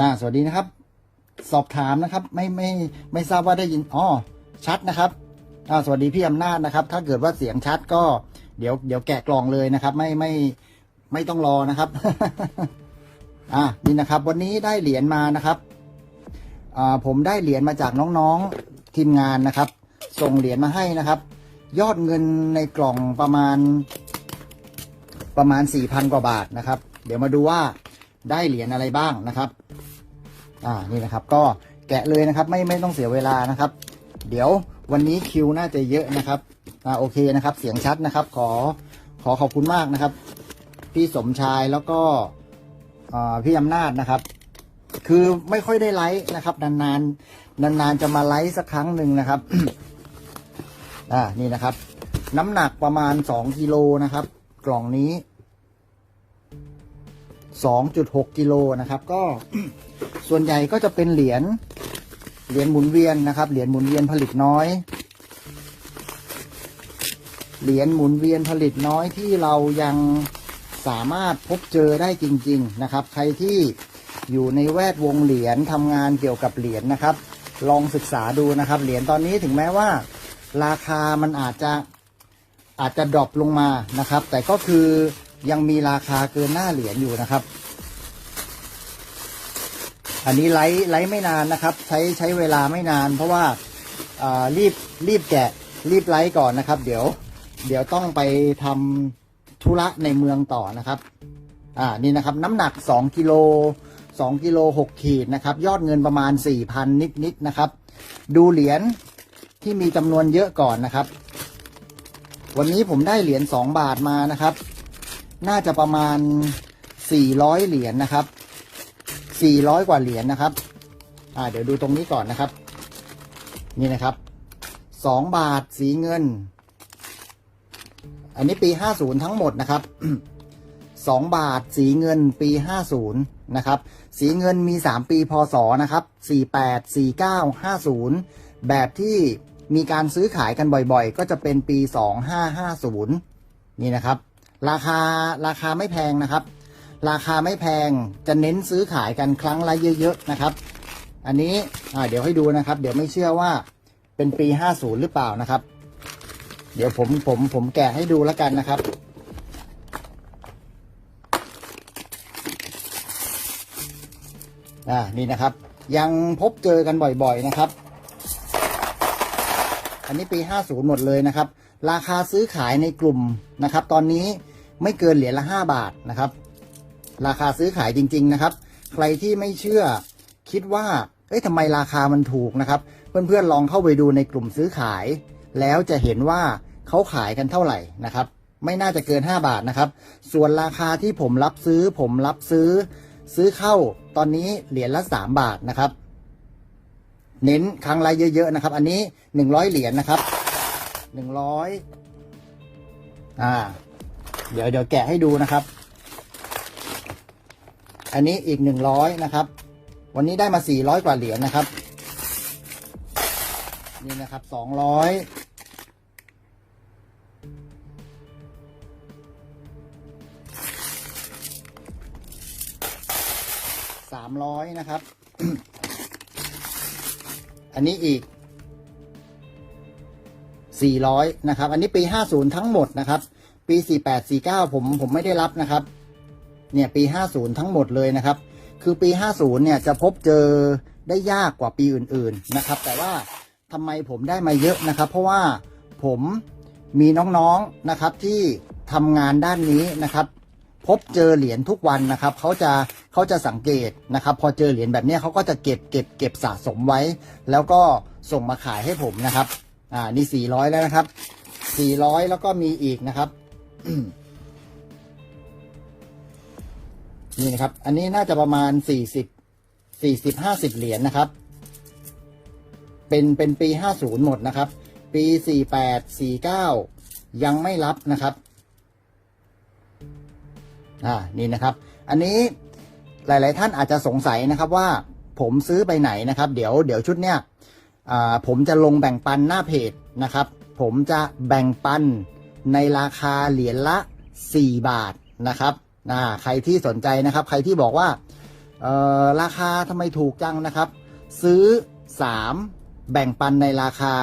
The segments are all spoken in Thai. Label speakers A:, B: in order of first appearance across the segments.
A: อ่าสวัสดีนะครับ สอบถามนะครับ ไม่ไม่ไม่ทราบว่าได้ยินอ๋อชัดนะครับอ่าสวัสดีพี่อำนาจนะครับ ถ้าเกิดว่าเสียงชัดก็เดี๋ยวเดี๋ยวแกะกล่องเลยนะครับ ไม่ไม่ไม่ต้องรอนะครับ อ่านี่นะครับ วันนี้ได้เหรียญมานะครับอ่าผมได้เหรียญมาจากน้องๆทีมงานนะครับ ส่งเหรียญมาให้นะครับ ยอดเงินในกล่องประมาณ ประมาณสี่พันกว่าบาทนะครับ เดี๋ยวมาดูว่าได้เหรียญอะไรบ้างนะครับ อ่านี่นะครับ ก็แกะเลยนะครับ ไม่ไม่ต้องเสียเวลานะครับ เดี๋ยววันนี้คิวน่าจะเยอะนะครับอ่าโอเคนะครับ เสียงชัดนะครับ ขอขอขอบคุณมากนะครับ พี่สมชายแล้วก็อ่าพี่อำนาจนะครับ คือไม่ค่อยได้ไลฟ์นะครับ นานๆนานๆจะมาไลฟ์สักครั้งหนึ่งนะครับอ่านี่นะครับ น้ำหนักประมาณสองกิโลนะครับ กล่องนี้ 2.6 กิโลนะครับ ก็ส่วนใหญ่ก็จะเป็นเหรียญเหรียญหมุนเวียนนะครับ เหรียญหมุนเวียนผลิตน้อย เหรียญหมุนเวียนผลิตน้อยที่เรายังสามารถพบเจอได้จริง ๆนะครับ ใครที่อยู่ในแวดวงเหรียญทำงานเกี่ยวกับเหรียญนะครับ ลองศึกษาดูนะครับ เหรียญตอนนี้ถึงแม้ว่า ราคามันอาจจะอาจจะดรอปลงมานะครับ แต่ก็คือ ยังมีราคาเกินหน้าเหรียญอยู่นะครับ อันนี้ไลฟ์ไลฟ์ไม่นานนะครับ ใช้ใช้เวลาไม่นาน เพราะว่าารีบรีบแกะรีบไลฟ์ก่อนนะครับ เดี๋ยว เดี๋ยวต้องไปทำธุระในเมืองต่อนะครับ อ่านี่นะครับ น้ำหนัก 2กิโล2กิโล6ขีดนะครับ ยอดเงินประมาณ 4,000 นิดๆนนะครับ ดูเหรียญที่มีจำนวนเยอะก่อนนะครับ วันนี้ผมได้เหรียญ2บาทมานะครับ น่าจะประมาณ 400 เหรียญนะครับ 400 กว่าเหรียญนะครับ อ่า เดี๋ยวดูตรงนี้ก่อนนะครับ นี่นะครับ 2 บาทสีเงิน อันนี้ปี 50 ทั้งหมดนะครับ 2 บาทสีเงินปี 50 นะครับ สีเงินมี 3 ปีพศนะครับ 48 49 50 แบบที่มีการซื้อขายกันบ่อยๆ ก็จะเป็นปี 2550 นี่นะครับ ราคาราคาไม่แพงนะครับ ราคาไม่แพงจะเน้นซื้อขายกันครั้งละเยอะๆนะครับ อันนี้เดี๋ยวให้ดูนะครับ เดี๋ยวไม่เชื่อว่าเป็นปี 50 หรือเปล่านะครับ เดี๋ยวผมผมผมแกะให้ดูแล้วกันนะครับอ่านี่นะครับ ยังพบเจอกันบ่อยๆนะครับ อันนี้ปี 50 หมดเลยนะครับ ราคาซื้อขายในกลุ่มนะครับ ตอนนี้ไม่เกินเหรียญละ 5 บาทนะครับ ราคาซื้อขายจริง ๆ นะครับ ใครที่ไม่เชื่อคิดว่าเอ้ยทำไมราคามันถูกนะครับ เพื่อนๆลองเข้าไปดูในกลุ่มซื้อขาย แล้วจะเห็นว่าเขาขายกันเท่าไหร่นะครับ ไม่น่าจะเกิน 5 บาทนะครับ ส่วนราคาที่ผมรับซื้อ ผมรับซื้อ ซื้อเข้าตอนนี้เหรียญละ 3 บาทนะครับ เน้นครั้งละเยอะๆนะครับ อันนี้ 100 เหรียญนะครับ 100อ่า เดี๋ยวเดี๋ยวแกะให้ดูนะครับ อันนี้อีก100นะครับ วันนี้ได้มา400กว่าเหรียญนะครับ นี่นะครับ200 300นะครับ อันนี้อีก 400 นะครับ อันนี้ปี 50 ทั้งหมดนะครับ ปี 48 49 ผมผมไม่ได้รับนะครับ เนี่ยปี 50 ทั้งหมดเลยนะครับ คือปี 50 เนี่ยจะพบเจอได้ยากกว่าปีอื่นๆนะครับ แต่ว่าทำไมผมได้มาเยอะนะครับ เพราะว่าผมมีน้องๆนะครับที่ทำงานด้านนี้นะครับ พบเจอเหรียญทุกวันนะครับเขาจะเขาจะสังเกตนะครับ พอเจอเหรียญแบบนี้เขาก็จะเก็บเก็บเก็บสะสมไว้ แล้วก็ส่งมาขายให้ผมนะครับ อ่านี่400แล้วนะครับ400แล้วก็มีอีกนะครับนี่นะครับ อันนี้น่าจะประมาณ40 40 50เหรียญนะครับ เป็นเป็นปี50หมดนะครับ ปี48 49ยังไม่รับนะครับ อ่า นี่นะครับ อันนี้หลาย ๆ ท่านอาจจะสงสัยนะครับว่าผมซื้อไปไหนนะครับ เดี๋ยวเดี๋ยวชุดเนี้ย ผมจะลงแบ่งปันหน้าเพจนะครับ ผมจะแบ่งปันในราคาเหรียญละ 4 บาทนะครับใครที่สนใจนะครับ ใครที่บอกว่าราคาทำไมถูกจังนะครับ ซื้อ 3 แบ่งปันในราคา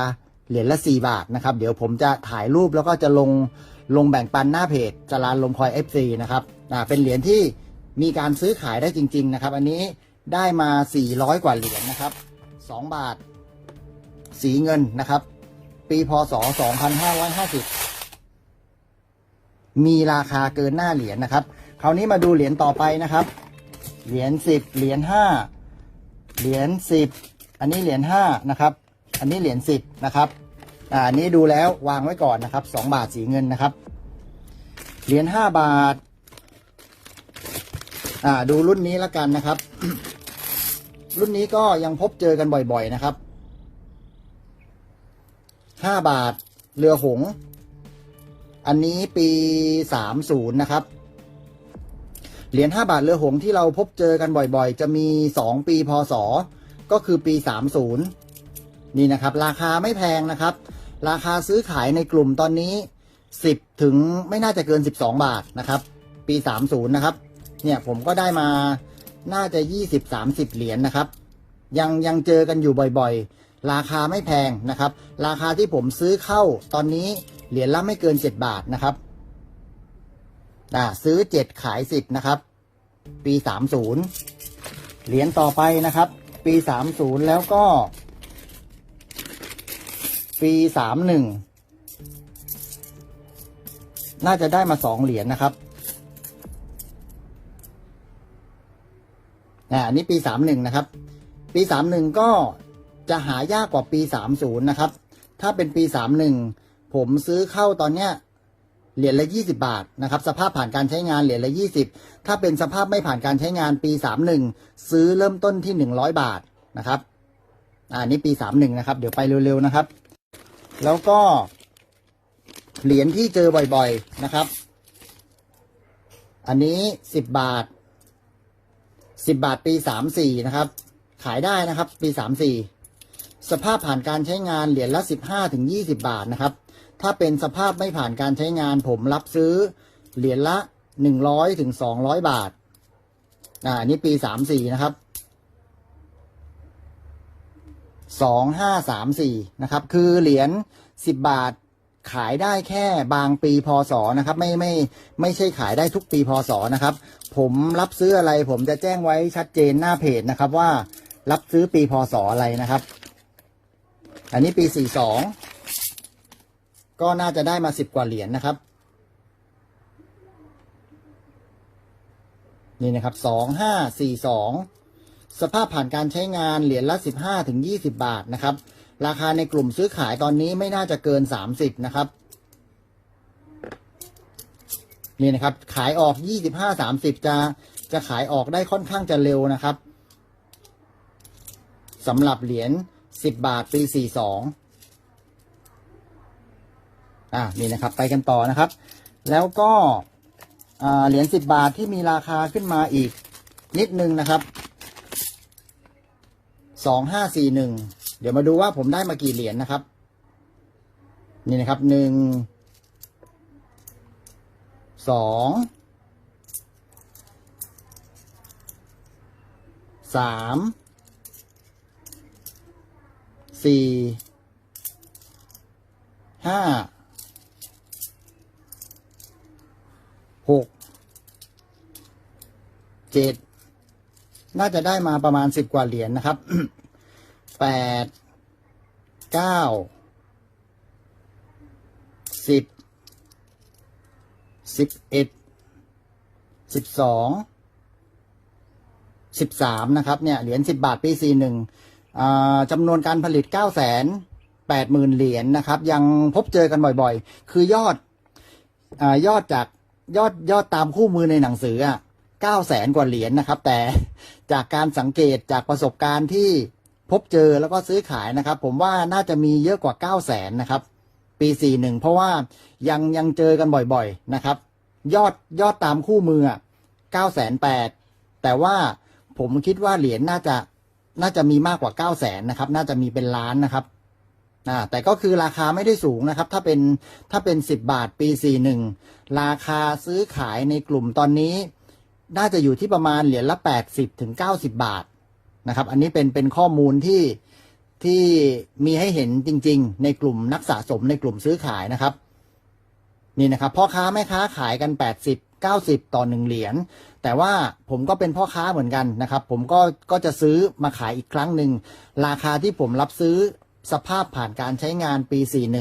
A: เหรียญละ 4 บาทนะครับ เดี๋ยวผมจะถ่ายรูปแล้วก็จะลงลงแบ่งปันหน้าเพจจารานลมคอย FC นะครับเป็นเหรียญที่มีการซื้อขายได้จริง ๆ นะครับ อันนี้ได้มา 400 กว่าเหรียญนะครับ 2 บาท สีเงินนะครับ ปีพศ 2550 มีราคาเกินหน้าเหรียญนะครับ คราวนี้มาดูเหรียญต่อไปนะครับ เหรียญสิบเหรียญห้าเหรียญสิบอันนี้เหรียญห้านะครับ อันนี้เหรียญสิบนะครับอ่าอันนี้ดูแล้ววางไว้ก่อนนะครับสองบาทสีเงินนะครับ เหรียญห้าบาทอ่าดูรุ่นนี้แล้วกันนะครับ รุ่นนี้ก็ยังพบเจอกันบ่อย ๆ นะครับ ห้าบาท เรือหง อันนี้ปีสามศูนย์นะครับ เหรียญ5บาทเรือหงที่เราพบเจอกันบ่อยๆ จะมี 2 ปีพศ ก็คือปี 30 นี่นะครับ ราคาไม่แพงนะครับ ราคาซื้อขายในกลุ่มตอนนี้ 10 ถึงไม่น่าจะเกิน 12 บาทนะครับ ปี 30 นะครับ เนี่ยผมก็ได้มาน่าจะ 20-30 เหรียญนะครับ ยังยังเจอกันอยู่บ่อยๆ ราคาไม่แพงนะครับ ราคาที่ผมซื้อเข้าตอนนี้เหรียญละไม่เกิน 7 บาทนะครับซื้อเจ็ดขายสิบนะครับ ปีสามศูนย์เหรียญต่อไปนะครับ ปีสามศูนย์แล้วก็ ปีสามหนึ่งน่าจะได้มาสองเหรียญนะครับอ่าอันนี้ปีสามหนึ่งนะครับ ปีสามหนึ่งก็ จะหายากกว่าปีสามศูนย์นะครับ ถ้าเป็นปีสามหนึ่งผมซื้อเข้าตอนเนี้ยเหรียญละ 20 บาทนะครับ สภาพผ่านการใช้งานเหรียญละ 20 ถ้าเป็นสภาพไม่ผ่านการใช้งานปี 31 ซื้อเริ่มต้นที่ 100 บาทนะครับอ่านี่ปี 31 นะครับ เดี๋ยวไปเร็วๆนะครับ แล้วก็ เหรียญที่เจอบ่อยๆนะครับ อันนี้ 10 บาท 10 บาทปี 34 นะครับ ขายได้นะครับ ปี 34 สภาพผ่านการใช้งานเหรียญละ 15ถึง20 บาทนะครับ ถ้าเป็นสภาพไม่ผ่านการใช้งานผมรับซื้อเหรียญละหนึ่งร้อยถึงสองร้อยบาท อ่าอันนี้ปีสามสี่นะครับสองห้าสามสี่นะครับ คือเหรียญสิบบาทขายได้แค่บางปีพศนะครับ ไม่ไม่ไม่ใช่ขายได้ทุกปีพศนะครับ ผมรับซื้ออะไรผมจะแจ้งไว้ชัดเจนหน้าเพจนะครับว่ารับซื้อปีพศอะไรนะครับ อันนี้ปีสี่สองก็น่าจะได้มาสิบกว่าเหรียญนะครับ นี่นะครับสองห้าสี่สองสภาพผ่านการใช้งานเหรียญละสิบห้าถึงยี่สิบาทนะครับ ราคาในกลุ่มซื้อขายตอนนี้ไม่น่าจะเกินสามสิบนะครับนี่นะครับขายออกยี่สิบห้าสามสิบจะจะขายออกได้ค่อนข้างจะเร็วนะครับสำหรับเหรียญ สิบบาทปีสี่สองอ่านี่นะครับ ไปกันต่อนะครับ แล้วก็เหรียญสิบบาทที่มีราคาขึ้นมาอีกนิดนึงนะครับสองห้าสี่หนึ่งเดี๋ยวมาดูว่าผมได้มากี่เหรียญนะครับ นี่นะครับหนึ่งสองสาม สี่ห้าหกเจ็ดน่าจะได้มาประมาณสิบกว่าเหรียญนะครับแปดเก้าสิบสิบเอ็ดสิบสองสิบสามนะครับ เนี่ย เหรียญสิบบาทปีสี่หนึ่ง จำนวนการผลิตเก้าแสนแปดหมื่นเหรียญนะครับ ยังพบเจอกันบ่อยๆ คือยอดอยอดจากยอดยอดตามคู่มือในหนังสืออะเก้าแสนกว่าเหรียญนะครับ แต่จากการสังเกตจากประสบการณ์ที่พบเจอแล้วก็ซื้อขายนะครับ ผมว่าน่าจะมีเยอะกว่าเก้าแสนนะครับ ปีสี่หนึ่งเพราะว่ายังยังเจอกันบ่อยๆนะครับ ยอดยอดตามคู่มือเก้าแสนแปดแต่ว่าผมคิดว่าเหรียญน่าจะ น่าจะมีมากกว่าเก้าแสนนะครับ น่าจะมีเป็นล้านนะครับอ่าแต่ก็คือราคาไม่ได้สูงนะครับ ถ้าเป็นถ้าเป็นสิบบาทปีสี่หนึ่งราคาซื้อขายในกลุ่มตอนนี้ น่าจะอยู่ที่ประมาณเหรียญละแปดสิบถึงเก้าสิบาทนะครับ อันนี้เป็นเป็นข้อมูลที่ที่มีให้เห็นจริง ๆ ในกลุ่มนักสะสมในกลุ่มซื้อขายนะครับ นี่นะครับพ่อค้าแม่ค้าขายกัน80 90ต่อหนึ่งเหรียญ แต่ว่าผมก็เป็นพ่อค้าเหมือนกันนะครับ ผมก็ก็จะซื้อมาขายอีกครั้งหนึ่ง ราคาที่ผมรับซื้อสภาพผ่านการใช้งานปี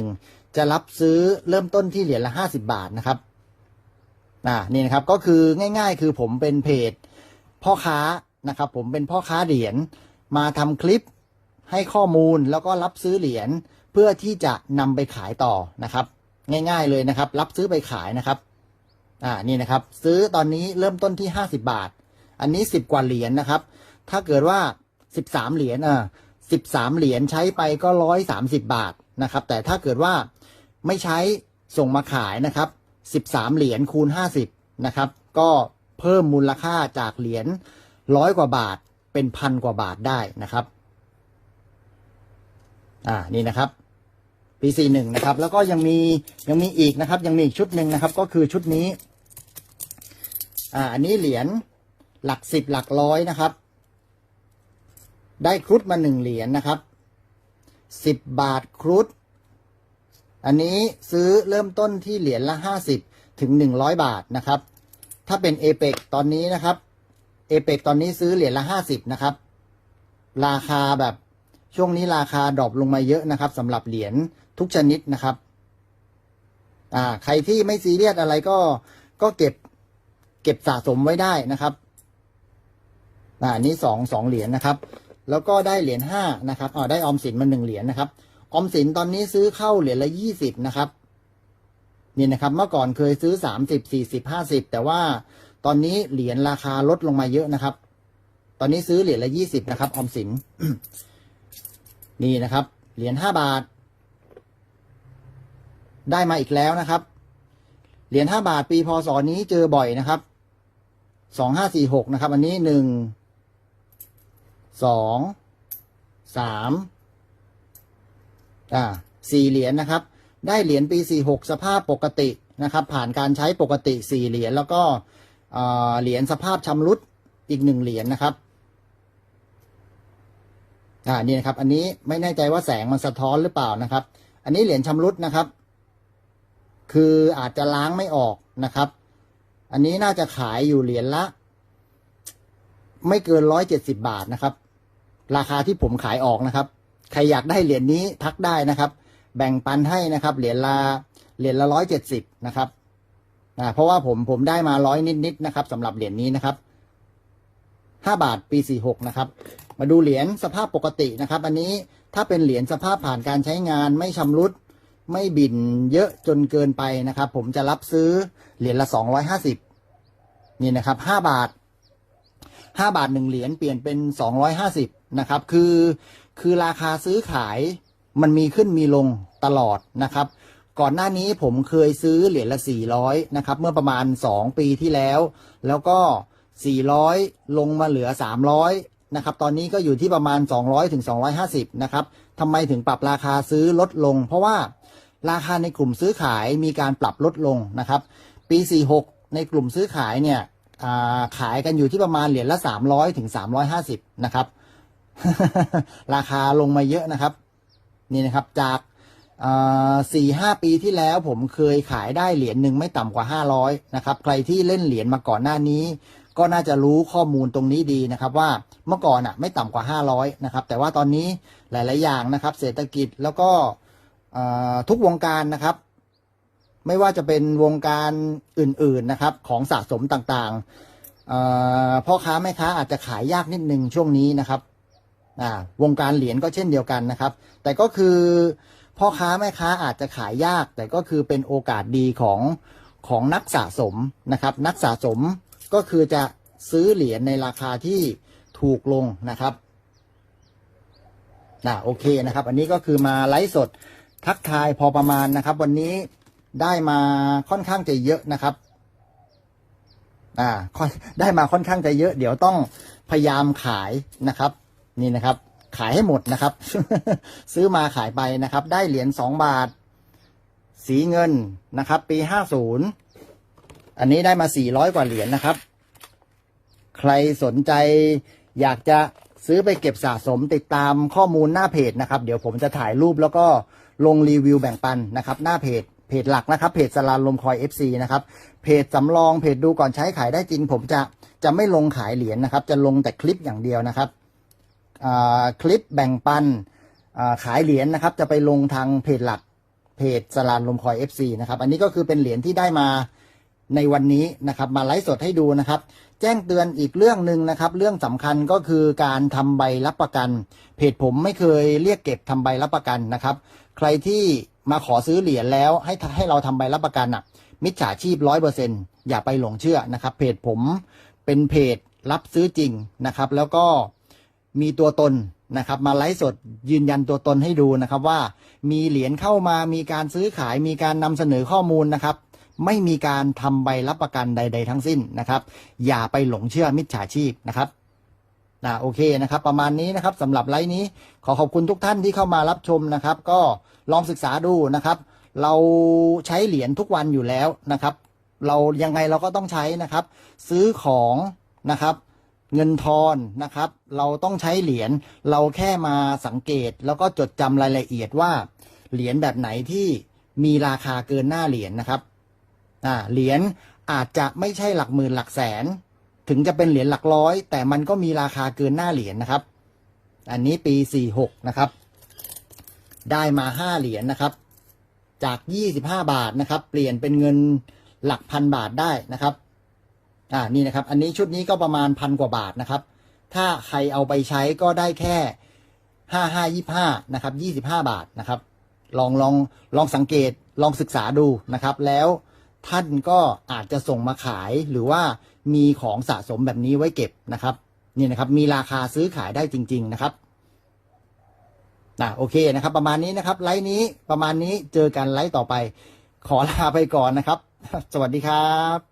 A: 41 จะรับซื้อเริ่มต้นที่เหรียญละ 50 บาทนะครับอ่านี่นะครับก็คือง่าย ๆ คือผมเป็นเพจพ่อค้านะครับ ผมเป็นพ่อค้าเหรียญมาทำคลิปให้ข้อมูลแล้วก็รับซื้อเหรียญเพื่อที่จะนำไปขายต่อนะครับ ง่าย ๆเลยนะครับ รับซื้อไปขายนะครับ อ่านี่นะครับ ซื้อตอนนี้เริ่มต้นที่ 50 บาท อันนี้ 10 กว่าเหรียญนะครับ ถ้าเกิดว่า 13 เหรียญอ่า13 เหรียญใช้ไปก็ 130 บาทนะครับ แต่ถ้าเกิดว่าไม่ใช้ส่งมาขายนะครับ 13 เหรียญคูณ 50 นะครับ ก็เพิ่มมูลค่าจากเหรียญร้อยกว่าบาทเป็นพันกว่าบาทได้นะครับอ่านี่นะครับปีสี่หนึ่งนะครับ แล้วก็ยังมียังมีอีกนะครับ ยังมีอีกชุดหนึ่งนะครับ ก็คือชุดนี้ อ่าอันนี้เหรียญหลักสิบหลักร้อยนะครับ ได้ครุฑมาหนึ่งเหรียญนะครับสิบบาทครุฑอันนี้ซื้อเริ่มต้นที่เหรียญละห้าสิบถึงหนึ่งร้อยบาทนะครับ ถ้าเป็นเอเปกตอนนี้นะครับเอเปกตอนนี้ซื้อเหรียญละห้าสิบนะครับ ราคาแบบช่วงนี้ราคาดรอปลงมาเยอะนะครับสำหรับเหรียญทุกชนิดนะครับ อ่า ใครที่ไม่ซีเรียสอะไรก็ก็เก็บ เก็บสะสมไว้ได้นะครับอ่าอันนี้สองสองเหรียญนะครับ แล้วก็ได้เหรียญห้านะครับอ๋อได้ออมสินมาหนึ่งเหรียญนะครับ ออมสินตอนนี้ซื้อเข้าเหรียญละยี่สิบนะครับนี่นะครับเมื่อก่อนเคยซื้อสามสิบสี่สิบห้าสิบแต่ว่าตอนนี้เหรียญราคาลดลงมาเยอะนะครับ ตอนนี้ซื้อเหรียญละยี่สิบนะครับ ออมสินนี่นะครับ เหรียญห้าบาท ได้มาอีกแล้วนะครับ เหรียญห้าบาทปีพศนี้เจอบ่อยนะครับ สองห้าสี่หกนะครับ อันนี้หนึ่งสองสามอ่าสี่เหรียญนะครับ ได้เหรียญปีสี่หกสภาพปกตินะครับ ผ่านการใช้ปกติสี่เหรียญแล้วก็เหรียญสภาพชำรุดอีกหนึ่งเหรียญนะครับอ่านี่นะครับ อันนี้ไม่แน่ใจว่าแสงมันสะท้อนหรือเปล่านะครับ อันนี้เหรียญชำรุดนะครับ คืออาจจะล้างไม่ออกนะครับ อันนี้น่าจะขายอยู่เหรียญละ ไม่เกินร้อยเจ็ดสิบาทนะครับ ราคาที่ผมขายออกนะครับ ใครอยากได้เหรียญนี้ทักได้นะครับ แบ่งปันให้นะครับ เหรียญละเหรียญละร้อยเจ็ดสิบนะครับอ่าเพราะว่าผมผมได้มาร้อยนิดๆนะครับสำหรับเหรียญนี้นะครับห้าบาทปีสี่หกนะครับ มาดูเหรียญสภาพปกตินะครับ อันนี้ถ้าเป็นเหรียญสภาพผ่านการใช้งานไม่ชำรุด ไม่บินเยอะจนเกินไปนะครับ ผมจะรับซื้อเหรียญละสองร้อยห้าสิบนี่นะครับห้าบาทห้าบาทหนึ่งเหรียญเปลี่ยนเป็นสองร้อยห้าสิบนะครับ คือคือราคาซื้อขายมันมีขึ้นมีลงตลอดนะครับ ก่อนหน้านี้ผมเคยซื้อเหรียญละสี่ร้อยนะครับ เมื่อประมาณสองปีที่แล้ว แล้วก็สี่ร้อยลงมาเหลือสามร้อยนะครับ ตอนนี้ก็อยู่ที่ประมาณสองร้อยถึงสองร้อยห้าสิบนะครับทำไมถึงปรับราคาซื้อลดลง เพราะว่า ราคาในกลุ่มซื้อขายมีการปรับลดลงนะครับ ปี 46 ในกลุ่มซื้อขายเนี่ยขายกันอยู่ที่ประมาณเหรียญละ 300ถึง350 นะครับ ราคาลงมาเยอะนะครับ นี่นะครับจากสี่ห้าปีที่แล้วผมเคยขายได้เหรียญหนึ่งไม่ต่ำกว่า 500 นะครับ ใครที่เล่นเหรียญมาก่อนหน้านี้ ก็น่าจะรู้ข้อมูลตรงนี้ดีนะครับว่าเมื่อก่อนอะไม่ต่ำกว่า 500 นะครับ แต่ว่าตอนนี้หลาย ๆ อย่างนะครับ เศรษฐกิจแล้วก็ ทุกวงการนะครับ ไม่ว่าจะเป็นวงการอื่น ๆนะครับ ของสะสมต่างๆพ่อค้าแม่ค้าอาจจะขายยากนิดนึงช่วงนี้นะครับวงการเหรียญก็เช่นเดียวกันนะครับ แต่ก็คือพ่อค้าแม่ค้าอาจจะขายยาก แต่ก็คือเป็นโอกาสดีของของนักสะสมนะครับ นักสะสมก็คือจะซื้อเหรียญในราคาที่ถูกลงนะครับโอเคนะครับ อันนี้ก็คือมาไลฟ์สด ทักทายพอประมาณนะครับ วันนี้ได้มาค่อนข้างจะเยอะนะครับ อ่าได้มาค่อนข้างจะเยอะ เดี๋ยวต้องพยายามขายนะครับ นี่นะครับ ขายให้หมดนะครับ ซื้อมาขายไปนะครับ ได้เหรียญสองบาท สีเงินนะครับ ปีห้าศูนย์อันนี้ได้มาสี่ร้อยกว่าเหรียญนะครับ ใครสนใจอยากจะ ซื้อไปเก็บสะสมติดตามข้อมูลหน้าเพจนะครับ เดี๋ยวผมจะถ่ายรูปแล้วก็ลงรีวิวแบ่งปันนะครับ หน้าเพจเพจหลักนะครับเพจสลานลมคอย FC นะครับเพจสำรองเพจดูก่อนใช้ขายได้จริง ผมจะจะไม่ลงขายเหรียญนะครับ จะลงแต่คลิปอย่างเดียวนะครับคลิปแบ่งปันขายเหรียญนะครับ จะไปลงทางเพจหลักเพจสลานลมคอย FC นะครับ อันนี้ก็คือเป็นเหรียญที่ได้มา ในวันนี้นะครับ มาไลฟ์สดให้ดูนะครับ แจ้งเตือนอีกเรื่องหนึ่งนะครับ เรื่องสำคัญก็คือการทำใบรับประกัน เพจผมไม่เคยเรียกเก็บทำใบรับประกันนะครับ ใครที่มาขอซื้อเหรียญแล้วให้ให้เราทำใบรับประกันอะมิจฉาชีพร้อยเปอร์เซ็นอย่าไปหลงเชื่อนะครับ เพจผมเป็นเพจรับซื้อจริงนะครับ แล้วก็มีตัวตนนะครับ มาไลฟ์สดยืนยันตัวตนให้ดูนะครับว่ามีเหรียญเข้ามามีการซื้อขายมีการนำเสนอข้อมูลนะครับ ไม่มีการทำใบรับประกันใด ๆ ทั้งสิ้นนะครับ อย่าไปหลงเชื่อมิจฉาชีพนะครับอ่าโอเคนะครับ ประมาณนี้นะครับสำหรับไลฟ์นี้ขอขอบคุณทุกท่านที่เข้ามารับชมนะครับ ก็ลองศึกษาดูนะครับ เราใช้เหรียญทุกวันอยู่แล้วนะครับ เรายังไงเราก็ต้องใช้นะครับ ซื้อของนะครับเงินทอนนะครับ เราต้องใช้เหรียญเราแค่มาสังเกต แล้วก็จดจำรายละเอียดว่า เหรียญแบบไหนที่มีราคาเกินหน้าเหรียญนะครับ อ่าเหรียญอาจจะไม่ใช่หลักหมื่นหลักแสน ถึงจะเป็นเหรียญหลักร้อย แต่มันก็มีราคาเกินหน้าเหรียญนะครับ อันนี้ปี 46 นะครับ ได้มา 5 เหรียญนะครับ จาก 25 บาทนะครับ เปลี่ยนเป็นเงินหลักพันบาทได้นะครับอ่านี่นะครับ อันนี้ชุดนี้ก็ประมาณพันกว่าบาทนะครับ ถ้าใครเอาไปใช้ก็ได้แค่5525นะครับ25บาทนะครับ ลองลองลองสังเกตลองศึกษาดูนะครับ แล้ว ท่านก็อาจจะส่งมาขายหรือว่ามีของสะสมแบบนี้ไว้เก็บนะครับนี่นะครับ มีราคาซื้อขายได้จริง ๆนะครับนะโอเคนะครับ ประมาณนี้นะครับ ไลฟ์นี้ประมาณนี้เจอกันไลฟ์ต่อไป ขอลาไปก่อนนะครับ สวัสดีครับ